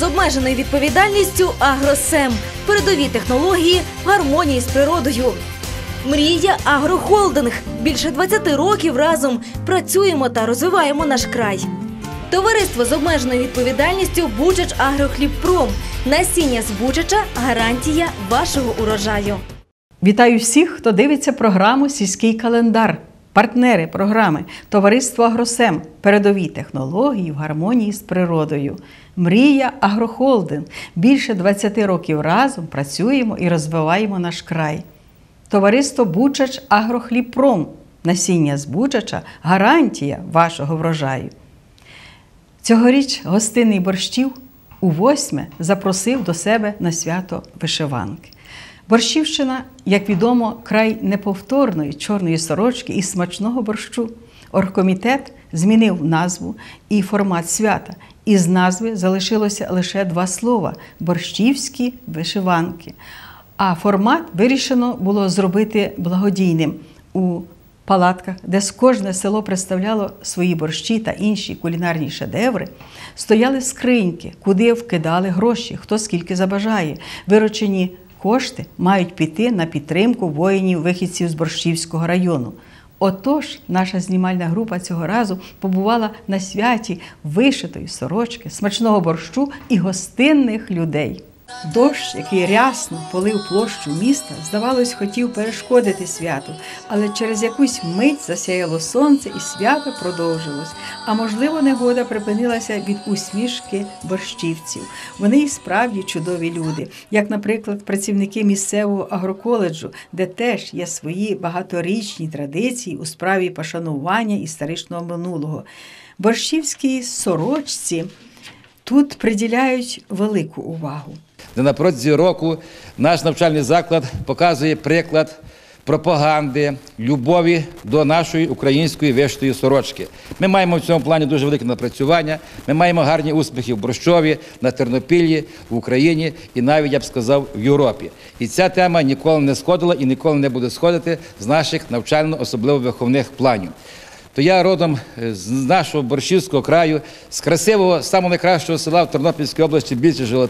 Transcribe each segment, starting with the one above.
з обмеженою відповідальністю Агросем. Передові технології гармонії з природою. Мрія Агрохолдинг. Більше 20 років разом працюємо та розвиваємо наш край. Товариство з обмеженою відповідальністю Бучач Агрохлібпром. Насіння з Бучача гарантія вашого урожаю. Вітаю всіх, хто дивиться програму Сільський календар. Партнери програми Товариство Агросем. Передові технології в гармонії з природою. Мрія Агрохолдинг. Більше 20 років разом працюємо і розвиваємо наш край. Товариство Бучач Агрохлібпром. Насіння з Бучача гарантія вашого врожаю. Цьогоріч гостинний борщів у восьме запросив до себе на свято вишиванки. Борщівщина, як відомо, край неповторної чорної сорочки і смачного борщу. Оргкомітет змінив назву і формат свята. Із назви залишилося лише два слова борщівські вишиванки. А формат вирішено було зробити благодійним у палатках, де з кожне село представляло свої борщі та інші кулінарні шедеври, стояли скриньки, куди вкидали гроші, хто скільки забажає. Виручені кошти мають піти на підтримку воїнів-вихідців з Борщівського району. Отож, наша знімальна група цього разу побувала на святі вишитої сорочки, смачного борщу і гостинних людей. Дощ, який рясно полив площу міста, здавалось, хотів перешкодити святу, але через якусь мить засяяло сонце і свято продовжилось. А можливо, негода припинилася від усмішки борщівців. Вони і справді чудові люди, як, наприклад, працівники місцевого агроколеджу, де теж є свої багаторічні традиції у справі пошанування історичного минулого. Борщівській сорочці тут приділяють велику увагу де на протязі року наш навчальний заклад показує приклад пропаганди, любові до нашої української виштої сорочки. Ми маємо в цьому плані дуже велике напрацювання. Ми маємо гарні успіхи в Борщові, на Тернопіллі, в Україні і навіть я б сказав в Європі. І ця тема ніколи не сходила і ніколи не буде сходити з наших навчально особливо виховних планів то я родом е, з нашого борщівського краю, з красивого, самого найкращого села в Тернопільській області,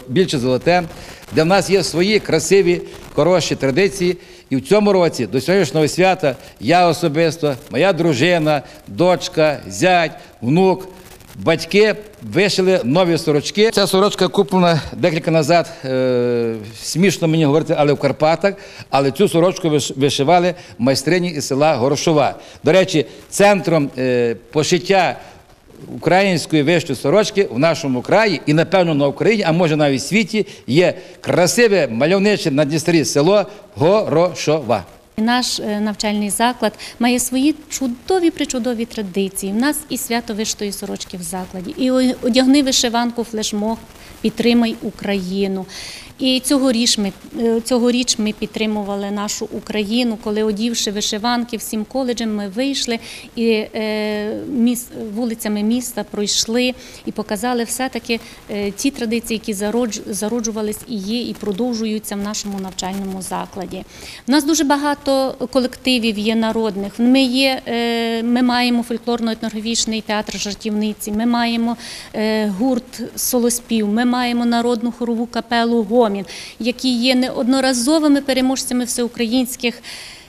більше золоте, де в нас є свої красиві, хороші традиції. І в цьому році до сьогоднішнього свята я особисто, моя дружина, дочка, зять, внук батьки вишили нові сорочки. Ця сорочка куплена декілька назад, е, смішно мені говорити, але в Карпатах. Але цю сорочку вишивали майстрині із села Горошова. До речі, центром е, пошиття української вищої сорочки в нашому краї і, напевно, на Україні, а може навіть світі, є красиве мальовниче на Дністрі село Горошова. Наш е, навчальний заклад має свої чудові причудові традиції. У нас і свято виштої сорочки в закладі, і одягни вишиванку флешмог, підтримай Україну. І цьогоріч ми е, цьогоріч ми підтримували нашу Україну, коли одівши вишиванки всім коледжем, ми вийшли і е, міс, вулицями міста пройшли і показали все-таки е, ті традиції, які зароджувались і є, і продовжуються в нашому навчальному закладі. У нас дуже багато колективів є народних. Ми є, ми маємо фольклорно-етнографічний театр жартівниці, ми маємо гурт солоспів, ми маємо народну хорову капелу Гомі промін, які є неодноразовими переможцями всеукраїнських.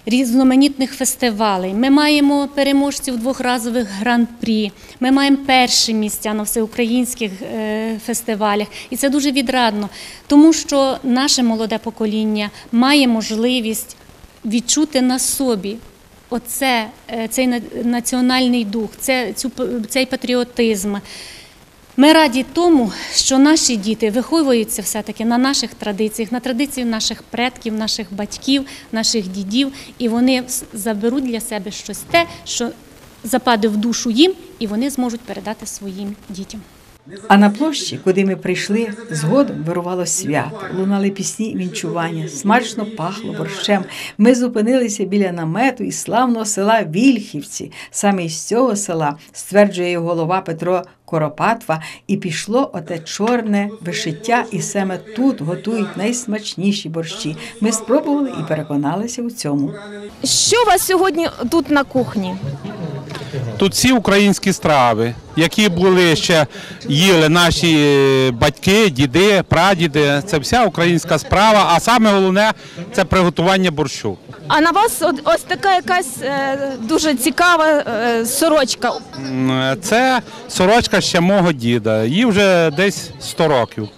Різноманітних фестивалей. Ми маємо переможців двохразових гран-прі, ми маємо перші місця на всеукраїнських е, фестивалях, і це дуже відрадно, тому що наше молоде покоління має можливість відчути на собі оце, е, цей національний дух, це, цю, цей патріотизм. Ми раді тому, що наші діти виховуються все-таки на наших традиціях, на традиціях наших предків, наших батьків, наших дідів, і вони заберуть для себе щось те, що западе в душу їм, і вони зможуть передати своїм дітям. А на площі, куди ми прийшли, згодом вирувало свято, лунали пісні і вінчування, смачно пахло борщем. Ми зупинилися біля намету із славного села Вільхівці. Саме із цього села стверджує його голова Петро Коропатва, і пішло оте чорне вишиття, і саме тут готують найсмачніші борщі. Ми спробували і переконалися у цьому. Що у вас сьогодні тут на кухні? Тут всі українські страви, які були ще їли наші е, батьки, діди, прадіди. Це вся українська справа. А саме головне це приготування борщу. А на вас ось така якась е, дуже цікава е, сорочка. Це сорочка ще мого діда. Їй вже десь 100 років.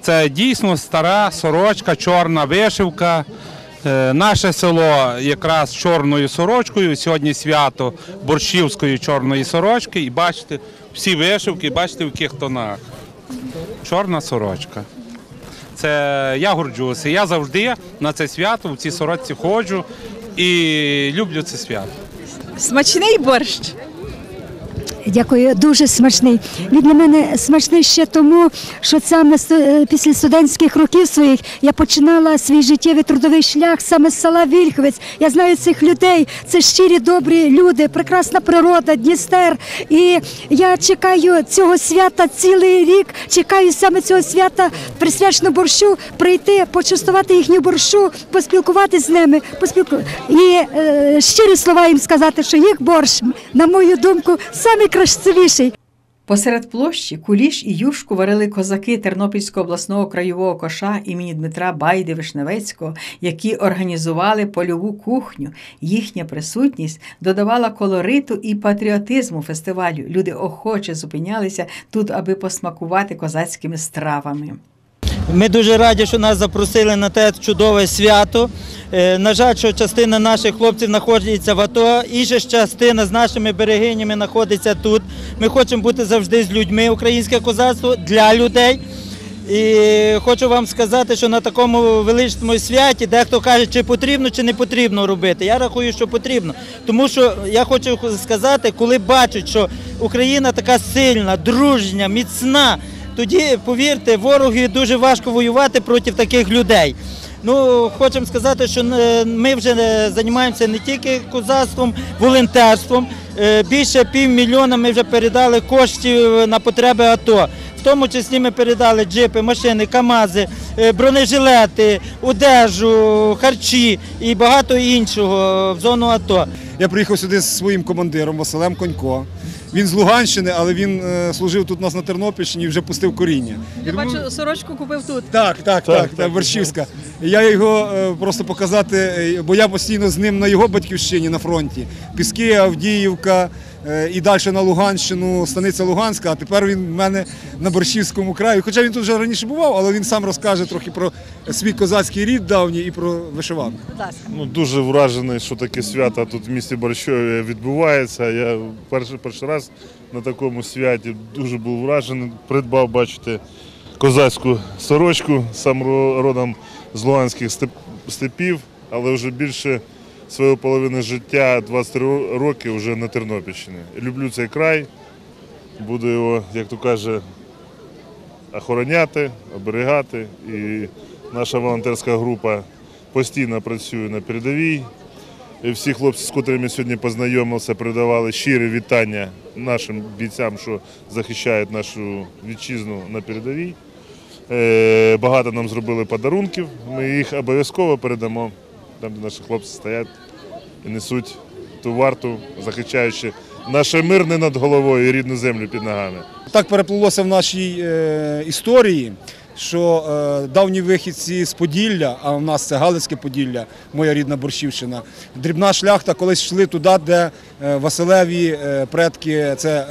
Це дійсно стара сорочка, чорна вишивка. Е, Наше село якраз чорною сорочкою. Сьогодні свято борщівської чорної сорочки. І бачите, всі вишивки, бачите, в яких тонах. Чорна сорочка. Це я горджуся. Я завжди на це свято в цій сорочці ходжу і люблю це свято. Смачний борщ. Дякую, дуже смачний. Він для мене смачний ще тому, що саме після студентських років своїх я починала свій життєвий трудовий шлях саме з села Вільховець. Я знаю цих людей. Це щирі, добрі люди, прекрасна природа, Дністер. І я чекаю цього свята цілий рік. Чекаю саме цього свята, присвячено борщу, прийти, почастувати їхню борщу, поспілкуватися з ними, поспілку... і е, щирі слова їм сказати, що їх борщ, на мою думку, найкрасивіший. Посеред площі куліш і юшку варили козаки Тернопільського обласного краєвого коша імені Дмитра Байди Вишневецького, які організували польову кухню. Їхня присутність додавала колориту і патріотизму фестивалю. Люди охоче зупинялися тут, аби посмакувати козацькими стравами. Ми дуже раді, що нас запросили на те чудове свято. Е, На жаль, що частина наших хлопців знаходиться в АТО, інша частина з нашими берегинями знаходиться тут. Ми хочемо бути завжди з людьми, українське козацтво для людей. І хочу вам сказати, що на такому величному святі дехто каже, чи потрібно, чи не потрібно робити. Я рахую, що потрібно. Тому що я хочу сказати, коли бачать, що Україна така сильна, дружня, міцна, тоді, повірте, ворогові дуже важко воювати проти таких людей. Ну, хочемо сказати, що е, ми вже е, займаємося не тільки козацтвом, волонтерством. Е, Більше півмільйона ми вже передали коштів на потреби АТО. В тому числі ми передали джипи, машини, КАМАЗи, бронежилети, одежу, харчі і багато іншого в зону АТО. Я приїхав сюди з своїм командиром Василем Конько. Він з Луганщини, але він е, служив тут у нас на Тернопільщині і вже пустив коріння. Я бачу, сорочку купив тут. Так, так, так, так, Вершівська. Я його е, просто показати, е, бо я постійно з ним на його батьківщині на фронті. Піски, Авдіївка і далі на Луганщину, станиця Луганська, а тепер він в мене на Борщівському краї. Хоча він тут вже раніше бував, але він сам розкаже трохи про свій козацький рід давній і про вишиванку. Ну, дуже вражений, що таке свято тут в місті Борщові відбувається. Я перший, перший раз на такому святі дуже був вражений. Придбав, бачите, козацьку сорочку, сам родом з Луганських степ- степів, але вже більше своєї половини життя, 23 роки вже на Тернопільщині. Люблю цей край, буду його, як то каже, охороняти, оберігати. І наша волонтерська група постійно працює на передовій. І всі хлопці, з котрими сьогодні познайомився, передавали щире вітання нашим бійцям, що захищають нашу вітчизну на передовій. Е, Багато нам зробили подарунків. Ми їх обов'язково передамо там, де наші хлопці стоять і несуть ту варту, захищаючи наше мирне над головою і рідну землю під ногами. Так переплилося в нашій е, історії, що е, давні вихідці з Поділля, а в нас це Галицьке Поділля, моя рідна Борщівщина, дрібна шляхта колись йшли туди, де е, Василеві е, предки, це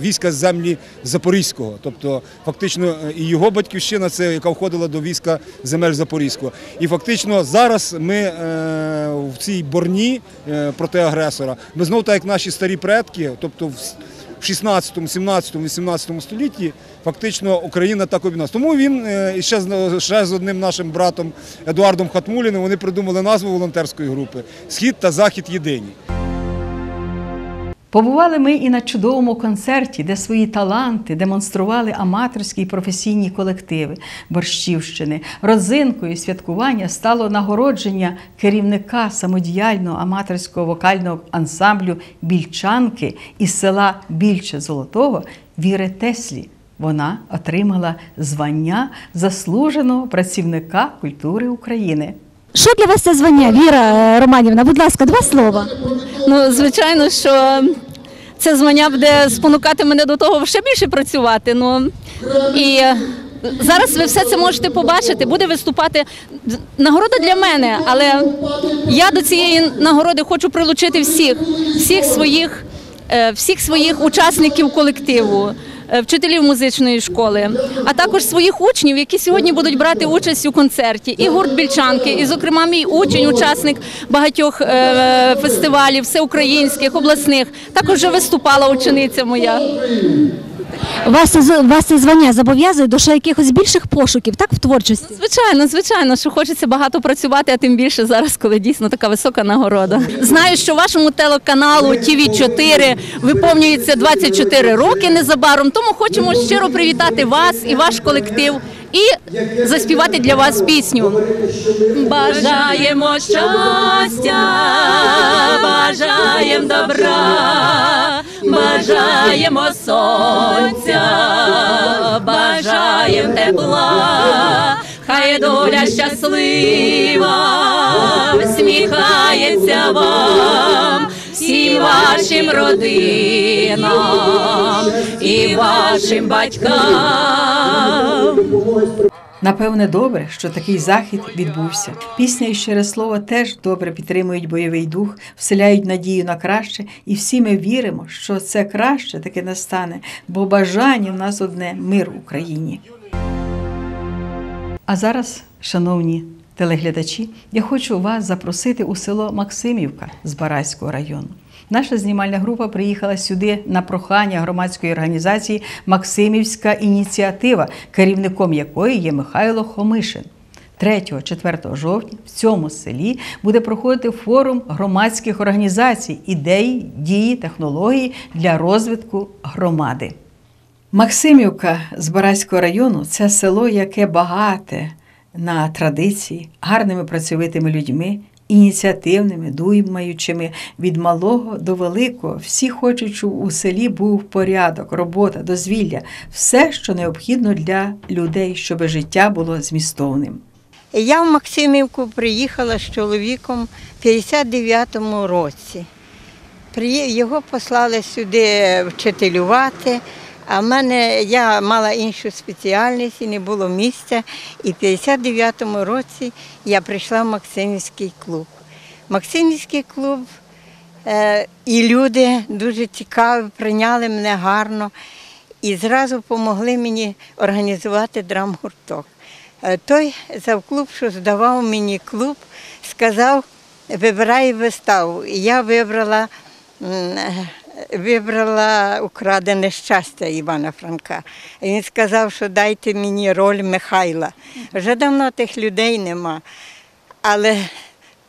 війська з землі Запорізького. Тобто, фактично, і його батьківщина, це яка входила до війська земель Запорізького. І фактично зараз ми в цій борні проти агресора, ми знову так як наші старі предки, тобто в в 16, 17, 18 столітті фактично Україна так об'єдналася. Тому він е, ще з, ще з одним нашим братом Едуардом Хатмуліним вони придумали назву волонтерської групи Схід та Захід єдині. Побували ми і на чудовому концерті, де свої таланти демонстрували аматорські і професійні колективи Борщівщини. Родзинкою святкування стало нагородження керівника самодіяльного аматорського вокального ансамблю Більчанки із села Більче Золотого Віри Теслі. Вона отримала звання заслуженого працівника культури України. Що для вас це звання, Віра е, Романівна? Будь ласка, два слова. Ну, звичайно, що це звання буде спонукати мене до того ще більше працювати. Ну і зараз ви все це можете побачити. Буде виступати нагорода для мене, але я до цієї нагороди хочу прилучити всіх, всіх своїх, е, всіх своїх учасників колективу. Е, Вчителів музичної школи, а також своїх учнів, які сьогодні будуть брати участь у концерті, і гурт Більчанки, і, зокрема, мій учень, учасник багатьох е, фестивалів, всеукраїнських, обласних. Також виступала учениця моя. Вас, це- вас це звання зобов'язує до ще якихось більших пошуків, так, в творчості? Звичайно, звичайно, що хочеться багато працювати, а тим більше зараз, коли дійсно така висока нагорода. Знаю, що вашому телеканалу tv 4 виповнюється 24 роки незабаром, тому хочемо щиро привітати вас і ваш колектив і заспівати для вас пісню. Бажаємо щастя, бажаємо добра, бажаємо сонця, бажаємо тепла, хай доля щаслива, всміхається вам, всім вашим родинам і вашим батькам. Напевне, добре, що такий захід відбувся. Пісня і щире слово теж добре підтримують бойовий дух, вселяють надію на краще, і всі ми віримо, що це краще таки настане, бо бажання в нас одне мир в Україні. А зараз, шановні телеглядачі, я хочу вас запросити у село Максимівка з Бараського району. Наша знімальна група приїхала сюди на прохання громадської організації Максимівська ініціатива, керівником якої є Михайло Хомишин. 3-4 жовтня в цьому селі буде проходити форум громадських організацій, ідеї, дії, технології для розвитку громади. Максимівка з Бараського району це село, яке багате на традиції, гарними працьовитими людьми, ініціативними, думаючими від малого до великого. Всі хочуть, щоб у селі був порядок, робота, дозвілля, все, що необхідно для людей, щоб життя було змістовним. Я в Максимівку приїхала з чоловіком в 59-му році. Його послали сюди вчителювати, а в мене я мала іншу спеціальність і не було місця. І в 59-му році я прийшла в Максимівський клуб. Максимівський клуб е, і люди дуже цікаві, прийняли мене гарно і зразу допомогли мені організувати драмгурток. Е, Той завклуб, що здавав мені клуб, сказав, вибирай виставу. І я вибрала, вибрала украдене щастя Івана Франка. Він сказав, що дайте мені роль Михайла. Вже давно тих людей нема. Але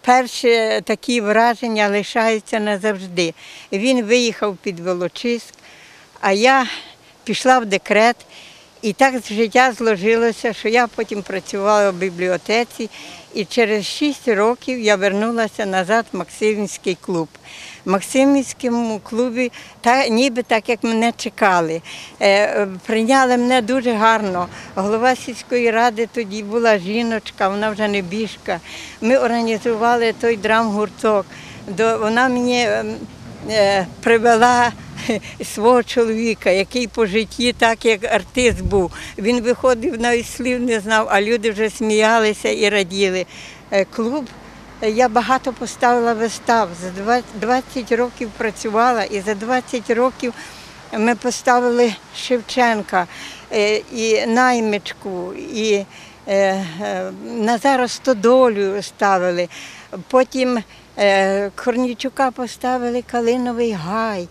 перші такі враження лишаються назавжди. Він виїхав під Волочиськ, а я пішла в декрет. І так життя зложилося, що я потім працювала в бібліотеці, і через 6 років я вернулася назад в Максимівський клуб. В Максимівському клубі та, ніби так, як мене чекали. Е, прийняли мене дуже гарно. Голова сільської ради тоді була жіночка, вона вже не біжка. Ми організували той драмгурток. Вона мені ем, привела свого чоловіка, який по житті, так як артист був. Він виходив навіть слів не знав, а люди вже сміялися і раділи. Е, Клуб. е, Я багато поставила вистав. За 20 20 років працювала, і за 20 років ми поставили Шевченка, е, і наймичку, і е, е, Назара Стодолю ставили. Потім е, Корнійчука поставили Калиновий гай,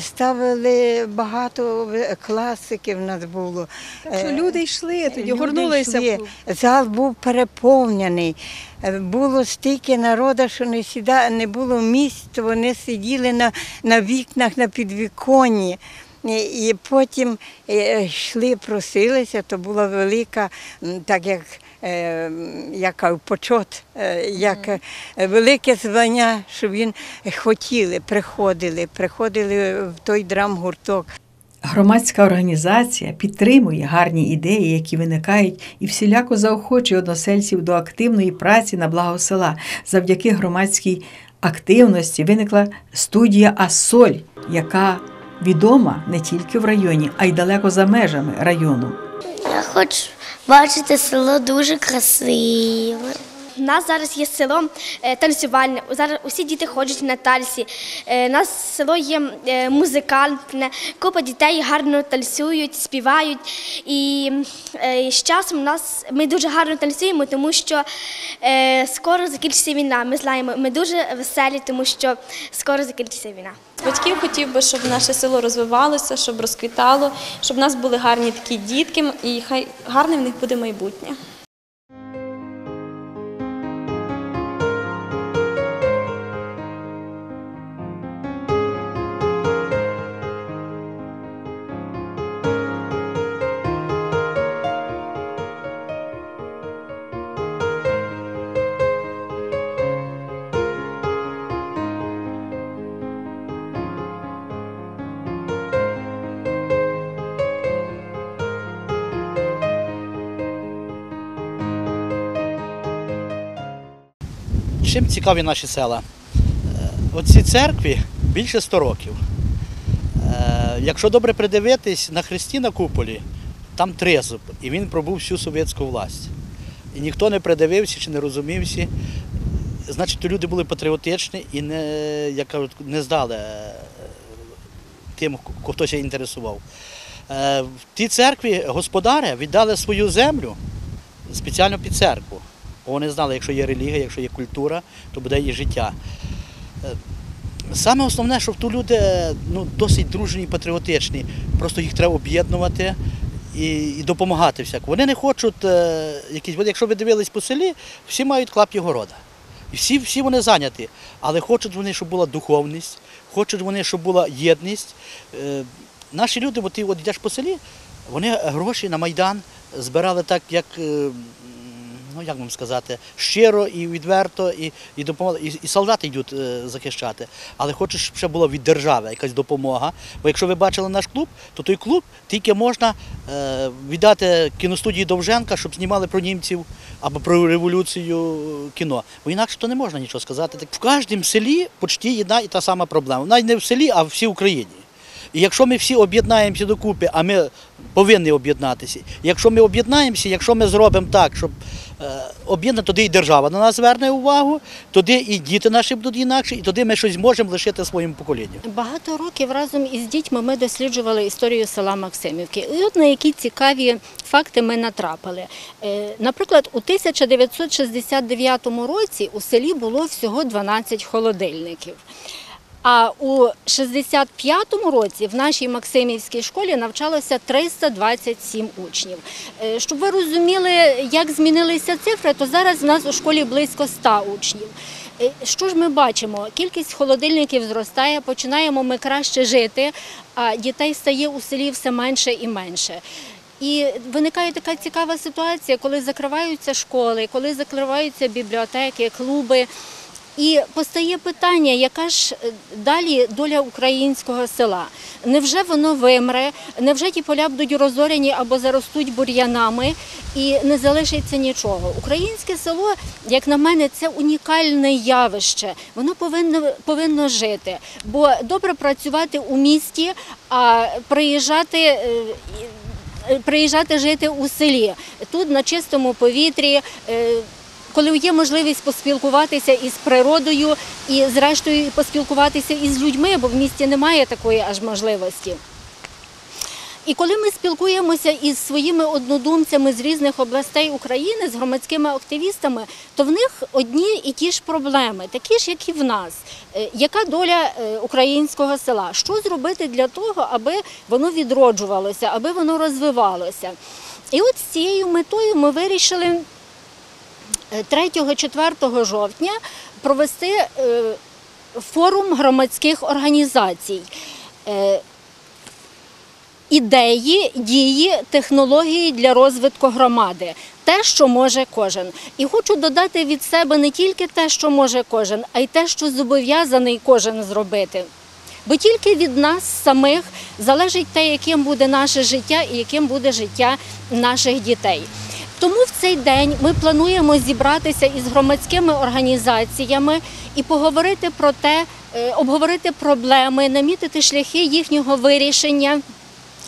ставили багато класиків нас було. Так що Е, люди йшли, тоді Люди горнулися. йшли. Зал був переповнений. Е, Було стільки народу, що не сіда, не було місць, вони сиділи на, на вікнах, на підвіконні. І, потім е, йшли, просилися, то була велика, так як, е, яка почот, е, як велике звання, що він хотіли, приходили, приходили в той драмгурток. Громадська організація підтримує гарні ідеї, які виникають, і всіляко заохочує односельців до активної праці на благо села. Завдяки громадській активності виникла студія Асоль, яка відома не тільки в районі, а й далеко за межами району. Я хочу бачити село дуже красиве. У нас зараз є село е, танцювальне. Зараз усі діти ходять на тальсі. Е, У нас село є е, музикальне, купа дітей гарно танцюють, співають. І з часом у нас ми дуже гарно танцюємо, тому що скоро закінчиться війна. Ми знаємо, ми дуже веселі, тому що скоро закінчиться війна. Батьків хотів би, щоб наше село розвивалося, щоб розквітало, щоб в нас були гарні такі дітки, і хай гарне в них буде майбутнє. Чим цікаві наші села? Е, Оці церкві більше 100 років. Е, Якщо добре придивитись, на хресті на куполі там тризуб, і він пробув всю совєтську власть. І ніхто не придивився чи не розумівся. Значить, люди були патріотичні і не, як кажуть, не здали е, тим, хто ще інтересував. В тій церкві господаря віддали свою землю спеціально під церкву. Бо вони знали, якщо є релігія, якщо є культура, то буде і життя. Е, Саме основне, що тут люди ну, досить дружні і патріотичні. Просто їх треба об'єднувати і, і допомагати всяко. Вони не хочуть е, якісь. Якщо ви дивились по селі, всі мають клапті города. І всі, всі вони зайняті. Але хочуть вони, щоб була духовність, хочуть вони, щоб була єдність. Е, наші люди, от ти от йдеш по селі, вони гроші на Майдан збирали так, як. Е, ну як вам сказати, щиро і відверто, і, і допомогли. І, і солдати йдуть е, захищати. Але хочу, щоб ще була від держави якась допомога. Бо якщо ви бачили наш клуб, то той клуб тільки можна е, віддати кіностудії Довженка, щоб знімали про німців або про революцію кіно. Бо інакше то не можна нічого сказати. Так в кожному селі почти одна і та сама проблема. Навіть не в селі, а в всій Україні. І якщо ми всі об'єднаємося докупи, а ми повинні об'єднатися, якщо ми об'єднаємося, якщо ми зробимо так, щоб е, об'єднати, тоді і держава на нас зверне увагу, тоді і діти наші будуть інакші, і тоді ми щось зможемо лишити своєму поколінню. Багато років разом із дітьми ми досліджували історію села Максимівки. І от на які цікаві факти ми натрапили. Е, Наприклад, у 1969 році у селі було всього 12 холодильників. А у 65-му році в нашій Максимівській школі навчалося 327 учнів. Е, Щоб ви розуміли, як змінилися цифри, то зараз в нас у школі близько 100 учнів. Е, Що ж ми бачимо? Кількість холодильників зростає, починаємо ми краще жити, а дітей стає у селі все менше і менше. І виникає така цікава ситуація, коли закриваються школи, коли закриваються бібліотеки, клуби. І постає питання, яка ж е, далі доля українського села? Невже воно вимре? Невже ті поля будуть розоряні або заростуть бур'янами і не залишиться нічого? Українське село, як на мене, це унікальне явище. Воно повинно повинно жити, бо добре працювати у місті, а приїжджати. е, Приїжджати жити у селі тут на чистому повітрі. Коли є можливість поспілкуватися із природою і, зрештою, поспілкуватися із людьми, бо в місті немає такої аж можливості. І коли ми спілкуємося із своїми однодумцями з різних областей України, з громадськими активістами, то в них одні і ті ж проблеми, такі ж, як і в нас. Е, Яка доля е, українського села? Що зробити для того, аби воно відроджувалося, аби воно розвивалося? І от з цією метою ми вирішили 3-4 жовтня провести е, форум громадських організацій. Е, Ідеї, дії, технології для розвитку громади те, що може кожен. І хочу додати від себе не тільки те, що може кожен, а й те, що зобов'язаний кожен зробити. Бо тільки від нас самих залежить те, яким буде наше життя і яким буде життя наших дітей. Тому в цей день ми плануємо зібратися із громадськими організаціями і поговорити про те, е, обговорити проблеми, намітити шляхи їхнього вирішення.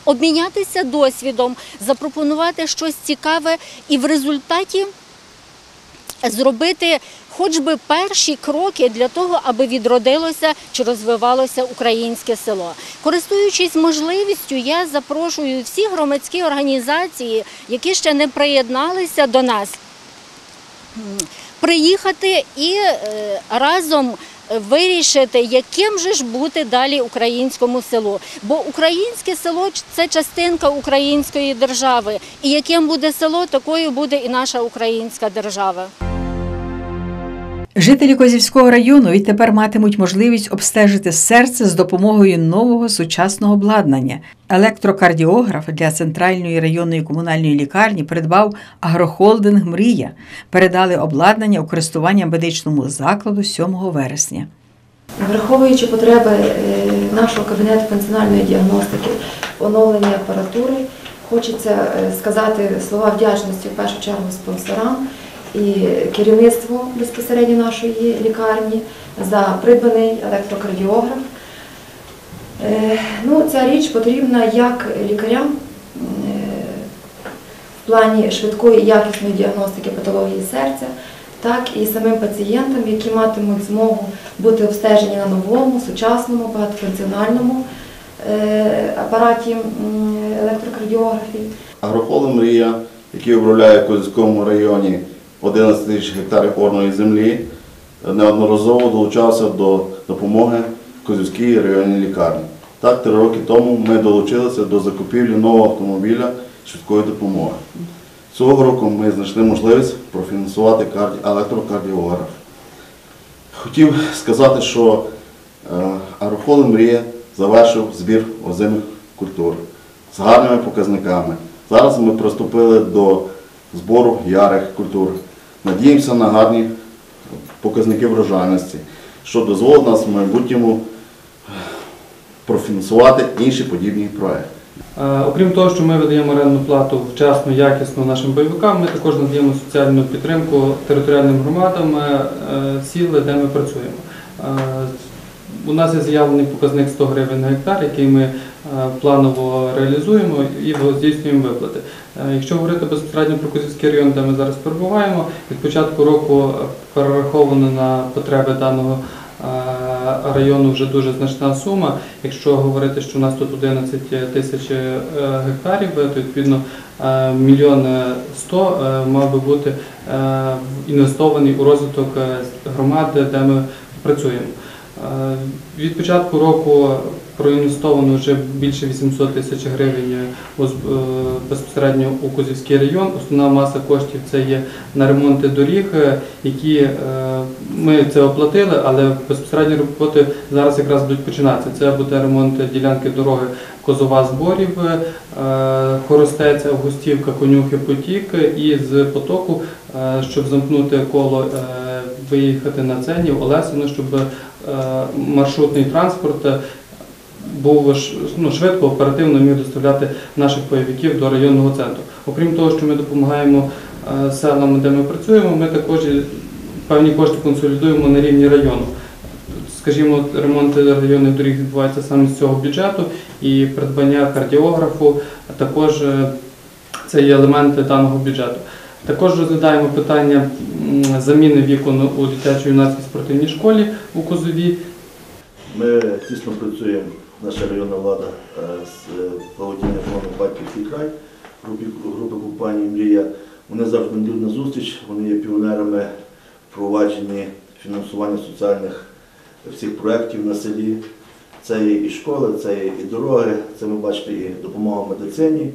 Обмінятися досвідом, запропонувати щось цікаве і в результаті зробити хоч би перші кроки для того, аби відродилося чи розвивалося українське село. Користуючись можливістю, я запрошую всі громадські організації, які ще не приєдналися до нас, приїхати і е, разом вирішити, яким же ж бути далі українському селу. Бо українське село це частинка української держави. І яким буде село, такою буде і наша українська держава. Жителі Козівського району відтепер матимуть можливість обстежити серце з допомогою нового сучасного обладнання. Електрокардіограф для центральної районної комунальної лікарні придбав агрохолдинг Мрія. Передали обладнання у користування медичному закладу 7 вересня. Враховуючи потреби е, нашого кабінету функціональної діагностики, оновлення апаратури, хочеться е, сказати слова вдячності в першу чергу спонсорам і керівництву безпосередньо нашої лікарні за придбаний електрокардіограф. Е, Ну, ця річ потрібна як лікарям е, в плані швидкої і якісної діагностики патології серця, так і самим пацієнтам, які матимуть змогу бути обстежені на новому, сучасному, багатофункціональному е, апараті електрокардіографії. Агрохолм Мрія, який обробляє в Козівському районі 11 тисяч гектарів орної землі, неодноразово долучався до допомоги Козівській районній лікарні. Так, три роки тому ми долучилися до закупівлі нового автомобіля швидкої допомоги. Цього року ми знайшли можливість профінансувати карді- електрокардіограф. Хотів сказати, що е, Агрохолм Мрія завершив збір озимих культур з гарними показниками. Зараз ми приступили до збору ярих культур. Надіємося на гарні показники врожайності, що дозволить нас в майбутньому профінансувати інші подібні проекти. Е, Окрім того, що ми видаємо орендну плату вчасно, якісно нашим бойовикам, ми також надаємо соціальну підтримку територіальним громадам е, сіл, де ми працюємо. Е, У нас є заявлений показник 100 гривень на гектар, який ми е, планово реалізуємо і здійснюємо виплати. Е, Якщо говорити безпосередньо про Козівський район, де ми зараз перебуваємо, від початку року перераховано на потреби даного е, району вже дуже значна сума. Якщо говорити, що у нас тут 11 тисяч е, гектарів, то відповідно е, мільйон сто е, мав би бути е, інвестований у розвиток е, громади, де ми працюємо. Е, Від початку року проінвестовано вже більше 800 тисяч гривень з- е, безпосередньо у Козівський район. Основна маса коштів це є на ремонти доріг, е, які е, ми це оплатили, але безпосередньо роботи зараз якраз будуть починатися. Це буде ремонт ділянки дороги Козова Зборів, е, Хоростець, Августівка, Конюхи, Потік і з потоку, е, щоб замкнути коло, е, виїхати на Ценів, Олесино, щоб е, маршрутний транспорт е, був ну, швидко, оперативно міг доставляти наших бойовиків до районного центру. Окрім того, що ми допомагаємо е, селам, де ми працюємо, ми також певні кошти консолідуємо на рівні району. Скажімо, ремонт районних доріг відбувається саме з цього бюджету і придбання кардіографу також е, це є елементи даного бюджету. Також розглядаємо питання заміни вікон у дитячо-юнацькій спортивній школі у Козові. Ми тісно працюємо, наша районна влада е, з е, благодійним фондом Батьківський край, групи, групи компанії Мрія. Вони завжди йдуть на зустріч, вони є піонерами в провадженні фінансування соціальних всіх проєктів на селі. Це є і школи, це є і дороги, це ви бачите і допомога в медицині.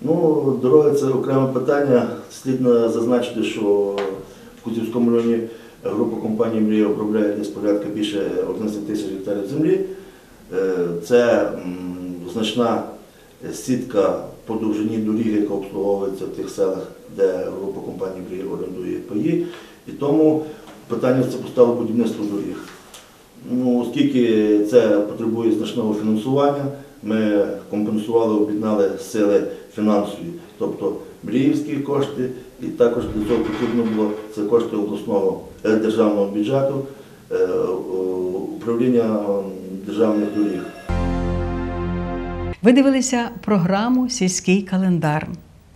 Ну, дороги це окреме питання. Слідно зазначити, що в Кузівському районі група компанії Мрія обробляє десь порядка більше 11 тисяч гектарів землі. Е, Це значна сітка по довжині доріг, яка обслуговується в тих селах, де група компанії Мрія орендує паї. І тому питання це поставило будівництво доріг. Ну, оскільки це потребує значного фінансування, ми компенсували, об'єднали сили фінансові, тобто мріївські кошти, і також для цього потрібно було це кошти обласного е, державного бюджету, е, управління державних доріг. Ви дивилися програму Сільський календар.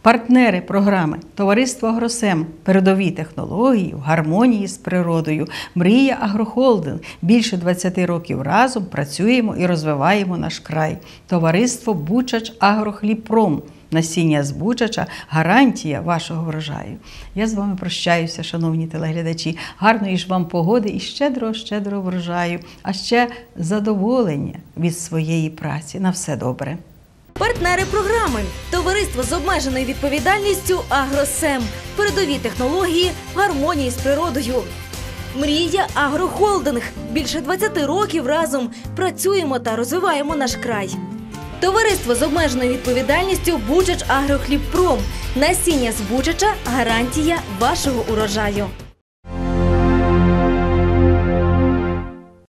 Партнери програми Товариство Агросем, передові технології в гармонії з природою, Мрія Агрохолдинг. Більше 20 років разом працюємо і розвиваємо наш край. Товариство Бучач Агрохліпром. Насіння з Бучача гарантія вашого врожаю. Я з вами прощаюся, шановні телеглядачі. Гарної ж вам погоди і щедрого, щедрого врожаю, а ще задоволення від своєї праці. На все добре. Партнери програми Товариство з обмеженою відповідальністю Агросем. Передові технології гармонії з природою. Мрія Агрохолдинг. Більше 20 років разом працюємо та розвиваємо наш край. Товариство з обмеженою відповідальністю Бучач Агрохлібпром. Насіння з Бучача гарантія вашого урожаю.